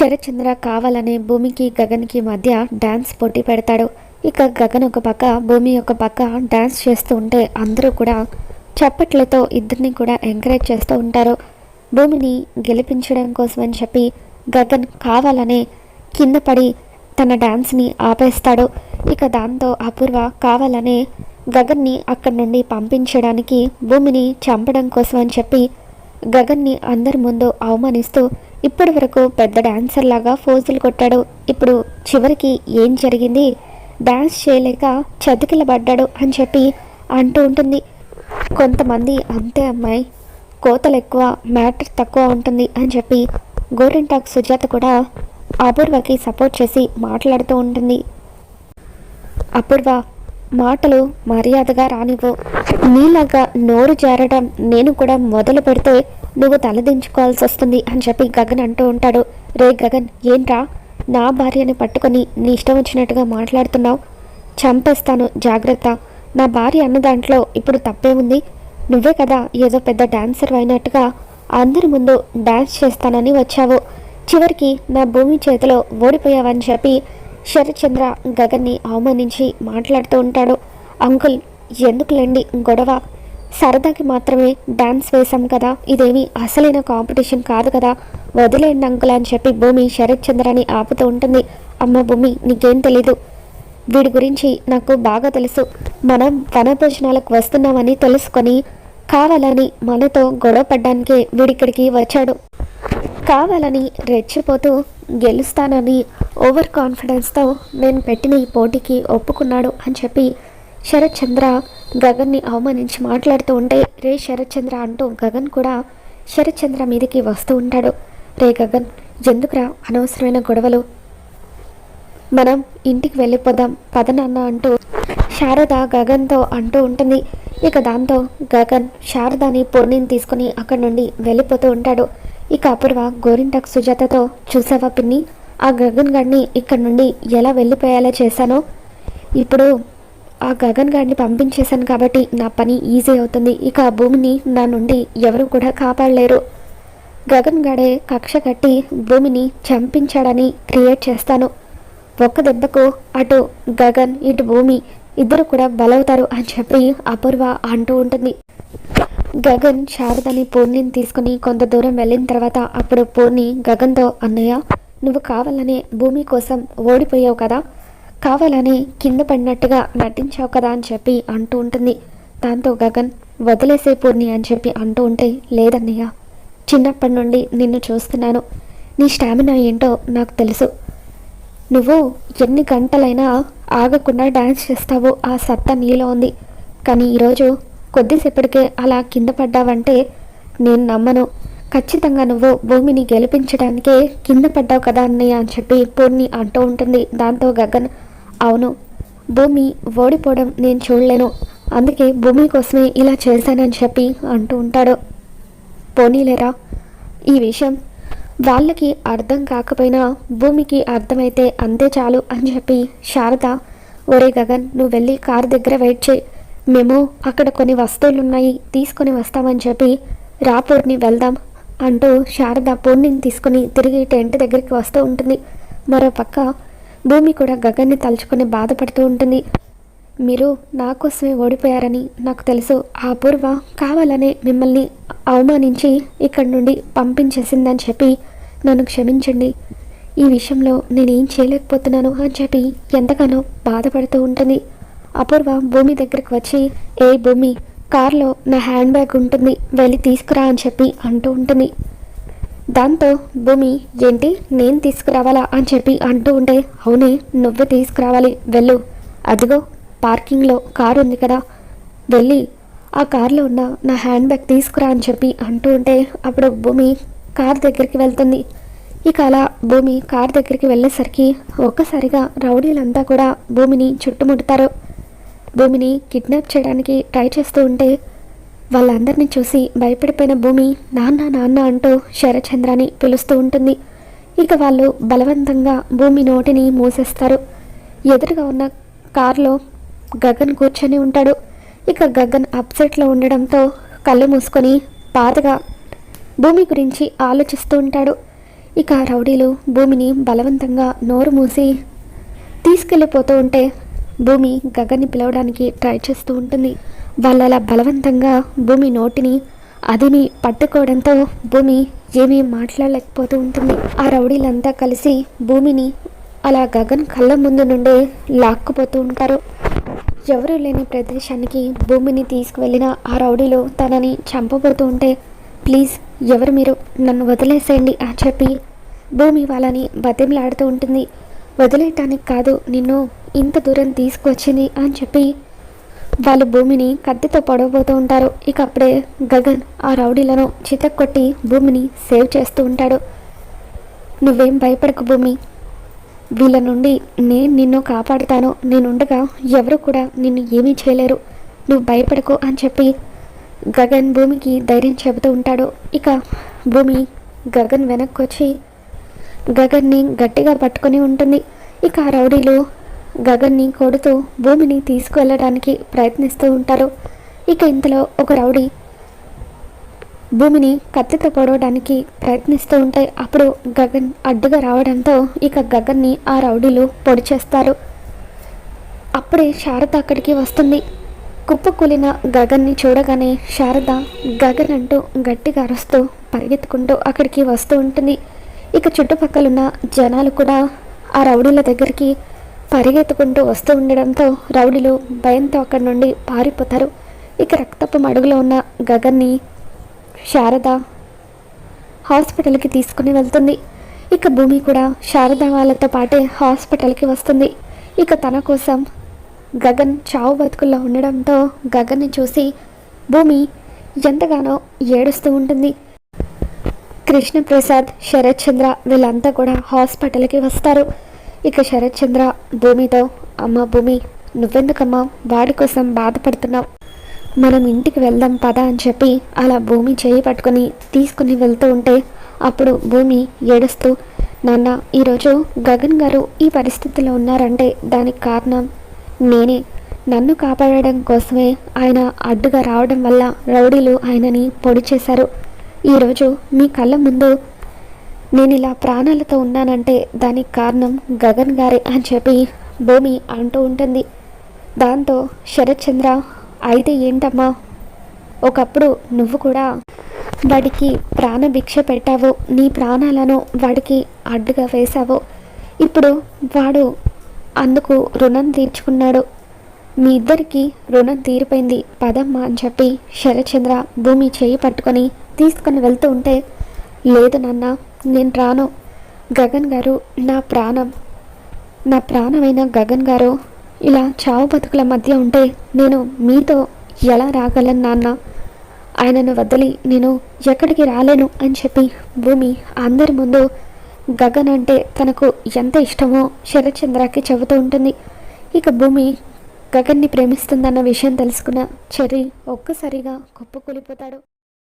శరత్చంద్ర కావాలనే భూమికి గగన్కి మధ్య డ్యాన్స్ పోటీ పెడతాడు. ఇక గగన్ ఒక పక్క భూమి ఒక పక్క డ్యాన్స్ చేస్తూ ఉంటే అందరూ కూడా చప్పట్లతో ఇద్దరిని కూడా ఎంకరేజ్ చేస్తూ ఉంటారు. భూమిని గెలిపించడం కోసం అని చెప్పి గగన్ కావాలనే కింద పడి తన డ్యాన్స్ని ఆపేస్తాడు. ఇక దాంతో అపూర్వ కావాలనే గగన్ని అక్కడి నుండి పంపించడానికి భూమిని చంపడం కోసం అని చెప్పి గగన్ని అందరి ముందు అవమానిస్తూ ఇప్పటి వరకు పెద్ద డాన్సర్ లాగా ఫోజులు కొట్టాడు. ఇప్పుడు చివరికి ఏం జరిగింది? డాన్స్ చేయలేక చతికిలబడ్డాడు అని చెప్పి అంటూ ఉంటుంది. కొంతమంది అంతే అమ్మాయి కోతలు ఎక్కువ మ్యాటర్ తక్కువ ఉంటుంది అని చెప్పి గోరింటాక్ సుజాత కూడా అపూర్వకి సపోర్ట్ చేసి మాట్లాడుతూ ఉంటుంది. అపూర్వ మాటలు మర్యాదగా రానివ్వు. నీలాగా నోరు జారడం నేను కూడా మొదలు పెడితే నువ్వు తలదించుకోవాల్సి వస్తుంది అని చెప్పి గగన్ అంటూ ఉంటాడు. రే గగన్ ఏంట్రా? నా భార్యని పట్టుకొని నీ ఇష్టం వచ్చినట్టుగా మాట్లాడుతున్నావు. చంపేస్తాను జాగ్రత్త. నా భార్య అన్న దాంట్లో ఇప్పుడు తప్పేముంది నువ్వే కదా ఏదో పెద్ద డాన్సర్ అయినట్టుగా అందరి ముందు డాన్స్ చేస్తానని వచ్చావు. చివరికి నా భూమి చేతిలో ఓడిపోయావని చెప్పి శరత్చంద్ర గగన్ని అవమానించి మాట్లాడుతూ ఉంటాడు. అంకుల్ ఎందుకులేండి గొడవ? సరదాకి మాత్రమే డాన్స్ వేశాం కదా. ఇదేమి అసలైన కాంపిటీషన్ కాదు కదా. వదిలేండి అంకుల్ అని చెప్పి భూమి శరత్ చంద్రని ఆపుతూ ఉంటుంది. అమ్మ భూమి నీకేం తెలీదు. వీడి గురించి నాకు బాగా తెలుసు. మనం వనభోజనాలకు వస్తున్నామని తెలుసుకొని కావాలని మనతో గొడవ పడ్డానికే వీడిక్కడికి వచ్చాడు. కావాలని రెచ్చిపోతూ గెలుస్తానని ఓవర్ కాన్ఫిడెన్స్తో నేను పెట్టిన ఈ పోటీకి ఒప్పుకున్నాడు అని చెప్పి శరత్చంద్ర గగన్ని అవమానించి మాట్లాడుతూ ఉంటే రే శరత్చంద్ర అంటూ గగన్ కూడా శరత్చంద్ర మీదకి వస్తూ ఉంటాడు. రే గగన్ ఎందుకురా అనవసరమైన గొడవలు. మనం ఇంటికి వెళ్ళిపోదాం పదనాన్న అంటూ శారద గగన్తో అంటూ ఉంటుంది. ఇక దాంతో గగన్ శారదాని పొర్ణిని తీసుకుని అక్కడి నుండి వెళ్ళిపోతూ ఉంటాడు. ఇక అపూర్వ గోరింటకు సుజాతతో చూసావా పిన్ని ఆ గగన్ గడిని ఇక్కడి నుండి ఎలా వెళ్ళిపోయేలా చేశానో? ఇప్పుడు ఆ గగన్ గాడిని పంపించేశాను కాబట్టి నా పని ఈజీ అవుతుంది. ఇక ఆ భూమిని నా నుండి ఎవరు కూడా కాపాడలేరు. గగన్ గాడే కక్ష కట్టి భూమిని చంపించాడని క్రియేట్ చేస్తాను. ఒక్క దెబ్బకు అటు గగన్ ఇటు భూమి ఇద్దరు కూడా బలవుతారు అని చెప్పి అపూర్వ అంటూ ఉంటుంది. గగన్ శారదని పూర్ణిని తీసుకుని కొంత దూరం వెళ్ళిన తర్వాత అప్పుడు పూర్ణి గగన్తో అన్నయ్య నువ్వు కావాలనే భూమి కోసం ఓడిపోయావు కదా? కావాలని కింద పడినట్టుగా నటించావు కదా అని చెప్పి అంటూ ఉంటుంది. దాంతో గగన్ వదిలేసే పూర్ణి అని చెప్పి అంటూ ఉంటే లేదన్నయ్య చిన్నప్పటి నుండి నిన్ను చూస్తున్నాను. నీ స్టామినా ఏంటో నాకు తెలుసు. నువ్వు ఎన్ని గంటలైనా ఆగకుండా డ్యాన్స్ చేస్తావు. ఆ సత్తా నీలో ఉంది. కానీ ఈరోజు కొద్దిసేపటికే అలా కింద పడ్డావంటే నేను నమ్మను. ఖచ్చితంగా నువ్వు భూమిని గెలిపించడానికే కింద పడ్డావు కదా అన్నయ్య అని చెప్పి పూర్ణి అంటూ ఉంటుంది. దాంతో గగన్ అవును. భూమి ఓడిపోవడం నేను చూడలేను. అందుకే భూమి కోసమే ఇలా చేశానని చెప్పి అంటూ ఉంటాడు. పోనీలేరా? ఈ విషయం వాళ్ళకి అర్థం కాకపోయినా భూమికి అర్థమైతే అంతే చాలు అని చెప్పి శారద ఒరే గగన్ నువ్వు వెళ్ళి కారు దగ్గర వెయిట్ చేయి. మేము అక్కడ కొన్ని వస్తువులు ఉన్నాయి తీసుకొని వస్తామని చెప్పి రాపూర్ని వెళ్దాం అంటూ శారద పూర్ణిని తీసుకుని తిరిగి టెంట్ దగ్గరికి వస్తూ ఉంటుంది. మరో పక్క భూమి కూడా గగన్ని తలుచుకుని బాధపడుతూ ఉంటుంది. మీరు నా కోసమే ఓడిపోయారని నాకు తెలుసు. ఆ పూర్వ కావాలనే మిమ్మల్ని అవమానించి ఇక్కడి నుండి పంపించేసిందని చెప్పి నన్ను క్షమించండి. ఈ విషయంలో నేనేం చేయలేకపోతున్నాను అని చెప్పి ఎంతగానో బాధపడుతూ ఉంటుంది. అపూర్వ భూమి దగ్గరకు వచ్చి ఏ భూమి కార్లో నా హ్యాండ్ బ్యాగ్ ఉంటుంది వెళ్ళి తీసుకురా అని చెప్పి అంటూ ఉంటుంది. దాంతో భూమి ఏంటి? నేను తీసుకురావాలా? అని చెప్పి అంటూ ఉంటే అవునే నువ్వే తీసుకురావాలి వెళ్ళు. అదిగో పార్కింగ్లో కారు ఉంది కదా. వెళ్ళి ఆ కార్లో ఉన్న నా హ్యాండ్ బ్యాగ్ తీసుకురా అని చెప్పి అంటూ ఉంటే అప్పుడు భూమి కార్ దగ్గరికి వెళ్తుంది. ఇక అలా భూమి కార్ దగ్గరికి వెళ్ళేసరికి ఒక్కసారిగా రౌడీలంతా కూడా భూమిని చుట్టుముడతారు. భూమిని కిడ్నాప్ చేయడానికి ట్రై చేస్తూ ఉంటే వాళ్ళందరినీ చూసి భయపడిపోయిన భూమి నాన్న నాన్న అంటూ శరచంద్రాని పిలుస్తూ ఉంటుంది. ఇక వాళ్ళు బలవంతంగా భూమి నోటిని మూసేస్తారు. ఎదురుగా ఉన్న కారులో గగన్ కూర్చొని ఉంటాడు. ఇక గగన్ అప్సెట్లో ఉండడంతో కళ్ళు మూసుకొని బాధగా భూమి గురించి ఆలోచిస్తూ ఉంటాడు. ఇక రౌడీలు భూమిని బలవంతంగా నోరు మూసి తీసుకెళ్ళిపోతూ ఉంటే భూమి గగన్ని పిలవడానికి ట్రై చేస్తూ ఉంటుంది. వాళ్ళలా అలా బలవంతంగా భూమి నోటిని అదిని పట్టుకోవడంతో భూమి ఏమీ మాట్లాడలేకపోతూ ఉంటుంది. ఆ రౌడీలంతా కలిసి భూమిని అలా గగన్ కళ్ళ ముందు నుండే లాక్కుపోతూ ఉంటారు. ఎవరూ లేని ప్రదేశానికి భూమిని తీసుకువెళ్ళిన ఆ రౌడీలో తనని చంపబోతూ ఉంటే ప్లీజ్ ఎవరు మీరు? నన్ను వదిలేసేయండి అని చెప్పి భూమి వాళ్ళని బతిమలాడుతూ ఉంటుంది. వదిలేయటానికి కాదు నిన్ను ఇంత దూరం తీసుకొచ్చింది అని చెప్పి వాళ్ళు భూమిని కత్తితో పొడవబోతూ ఉంటారు. ఇక అప్పుడే గగన్ ఆ రౌడీలను చితక్కొట్టి భూమిని సేవ్ చేస్తూ ఉంటాడు. నువ్వేం భయపడకు భూమి. వీళ్ళ నుండి నేను నిన్ను కాపాడుతాను. నేనుండగా ఎవరు కూడా నిన్ను ఏమీ చేయలేరు. నువ్వు భయపడకు అని చెప్పి గగన్ భూమికి ధైర్యం చెబుతూ ఉంటాడు. ఇక భూమి గగన్ వెనక్కి వచ్చి గగన్ని గట్టిగా పట్టుకొని ఉంటుంది. ఇక ఆ రౌడీలు గగన్ని కొడుతూ భూమిని తీసుకువెళ్ళడానికి ప్రయత్నిస్తూ ఉంటారు. ఇక ఇంతలో ఒక రౌడీ భూమిని కత్తితో పొడవడానికి ప్రయత్నిస్తూ ఉంటే అప్పుడు గగన్ అడ్డుగా రావడంతో ఇక గగన్ని ఆ రౌడీలు పొడి చేస్తారు. అప్పుడే శారద అక్కడికి వస్తుంది. కుప్పకూలిన గగన్ని చూడగానే శారద గగన్ అంటూ గట్టిగా అరుస్తూ పరిగెత్తుకుంటూ అక్కడికి వస్తూ ఉంటుంది. ఇక చుట్టుపక్కలున్న జనాలు కూడా ఆ రౌడీల దగ్గరికి పరిగెత్తుకుంటూ వస్తూ ఉండడంతో రౌడీలు భయంతో అక్కడి నుండి పారిపోతారు. ఇక రక్తపు మడుగులో ఉన్న గగన్ని శారద హాస్పిటల్కి తీసుకుని వెళ్తుంది. ఇక భూమి కూడా శారద వాళ్ళతో పాటే హాస్పిటల్కి వస్తుంది. ఇక తన కోసం గగన్ చావు బతుకుల్లో ఉండడంతో గగన్ని చూసి భూమి ఎంతగానో ఏడుస్తూ ఉంటుంది. కృష్ణప్రసాద్ శరత్ చంద్ర వీళ్ళంతా కూడా హాస్పిటల్కి వస్తారు. ఇక శరత్చంద్ర భూమితో అమ్మ భూమి నువ్వెందుకమ్మా? వాడి కోసం బాధపడుతున్నావు. మనం ఇంటికి వెళ్దాం పద అని చెప్పి అలా భూమి చేయి పట్టుకొని తీసుకుని వెళ్తూ ఉంటే అప్పుడు భూమి ఏడుస్తూ నాన్న ఈరోజు గగన్ గారు ఈ పరిస్థితిలో ఉన్నారంటే దానికి కారణం నేనే. నన్ను కాపాడడం కోసమే ఆయన అడ్డుగా రావడం వల్ల రౌడీలు ఆయనని పొడి చేశారు. ఈరోజు మీ కళ్ళ ముందు నేను ఇలా ప్రాణాలతో ఉన్నానంటే దానికి కారణం గగన్ గారే అని చెప్పి భూమి అంటూ ఉంటుంది. దాంతో శరత్చంద్ర అయితే ఏంటమ్మా? ఒకప్పుడు నువ్వు కూడా వాడికి ప్రాణభిక్ష పెట్టావు. నీ ప్రాణాలను వాడికి అడ్డుగా వేశావు. ఇప్పుడు వాడు అందుకు రుణం తీర్చుకున్నాడు. మీ ఇద్దరికి రుణం తీరిపోయింది. పదమ్మా అని చెప్పి శరచంద్ర భూమి చేయి పట్టుకొని తీసుకొని వెళ్తూ ఉంటే లేదు నాన్న నేను రాను. గగన్ గారు నా ప్రాణం. నా ప్రాణమైన గగన్ గారు ఇలా చావు బతుకుల మధ్య ఉంటే నేను మీతో ఎలా రాగలను నాన్న? ఆయనను వదిలి నేను ఎక్కడికి రాలేను అని చెప్పి భూమి అందరి ముందు గగన్ అంటే తనకు ఎంత ఇష్టమో శరత్చంద్రకి చెబుతూ ఉంటుంది. ఇక భూమి గగన్ని ప్రేమిస్తుందన్న విషయం తెలుసుకున్న చెర్రీ ఒక్కసారిగా కుప్పకూలిపోతాడు.